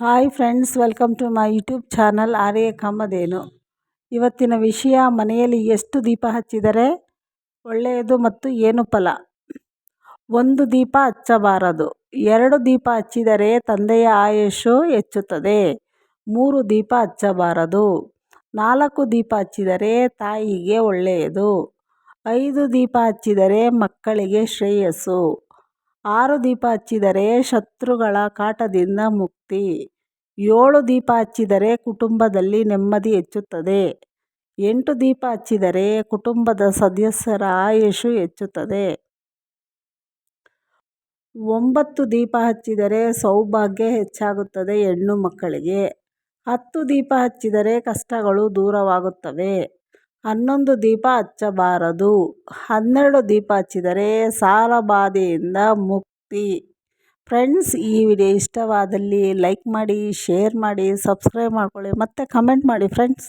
Hi friends, welcome to my YouTube channel ಆರ್ಯ ಕಮ್ಮದೇನು ಇವತ್ತಿನ ವಿಷಯ, ಮನೆಯಲ್ಲಿ ಎಷ್ಟು ದೀಪ ಹಚ್ಚಿದರೆ ಒಳ್ಳೆಯದು ಮತ್ತು ಏನು ಫಲ? ಒಂದು ದೀಪ ಹಚ್ಚಬಾರದು. ಎರಡು ದೀಪ ಹಚ್ಚಿದರೆ ತಂದೆಯ ಆಯುಷು ಹೆಚ್ಚುತ್ತದೆ. ಮೂರು ದೀಪ ಹಚ್ಚಬಾರದು. ನಾಲ್ಕು ದೀಪ ಹಚ್ಚಿದರೆ ತಾಯಿಗೆ ಒಳ್ಳೆಯದು. ಐದು ದೀಪ ಹಚ್ಚಿದರೆ ಮಕ್ಕಳಿಗೆ ಶ್ರೇಯಸ್ಸು. ಆರು ದೀಪ ಹಚ್ಚಿದರೆ ಶತ್ರುಗಳ ಕಾಟದಿಂದ ಮುಕ್ತಿ. ಏಳು ದೀಪ ಹಚ್ಚಿದರೆ ಕುಟುಂಬದಲ್ಲಿ ನೆಮ್ಮದಿ ಹೆಚ್ಚುತ್ತದೆ. ಎಂಟು ದೀಪ ಹಚ್ಚಿದರೆ ಕುಟುಂಬದ ಸದಸ್ಯರ ಆಯುಷು ಹೆಚ್ಚುತ್ತದೆ. ಒಂಬತ್ತು ದೀಪ ಹಚ್ಚಿದರೆ ಸೌಭಾಗ್ಯ ಹೆಚ್ಚಾಗುತ್ತದೆ ಹೆಣ್ಣು ಮಕ್ಕಳಿಗೆ. ಹತ್ತು ದೀಪ ಹಚ್ಚಿದರೆ ಕಷ್ಟಗಳು ದೂರವಾಗುತ್ತವೆ. ಹನ್ನೊಂದು ದೀಪ ಹಚ್ಚಬಾರದು. ಹನ್ನೆರಡು ದೀಪ ಹಚ್ಚಿದರೆ ಸಾಲ ಬಾಧೆಯಿಂದ ಮುಕ್ತಿ. ಫ್ರೆಂಡ್ಸ್, ಈ ವಿಡಿಯೋ ಇಷ್ಟವಾದಲ್ಲಿ ಲೈಕ್ ಮಾಡಿ, ಶೇರ್ ಮಾಡಿ, ಸಬ್ಸ್ಕ್ರೈಬ್ ಮಾಡ್ಕೊಳ್ಳಿ, ಮತ್ತು ಕಮೆಂಟ್ ಮಾಡಿ ಫ್ರೆಂಡ್ಸ್.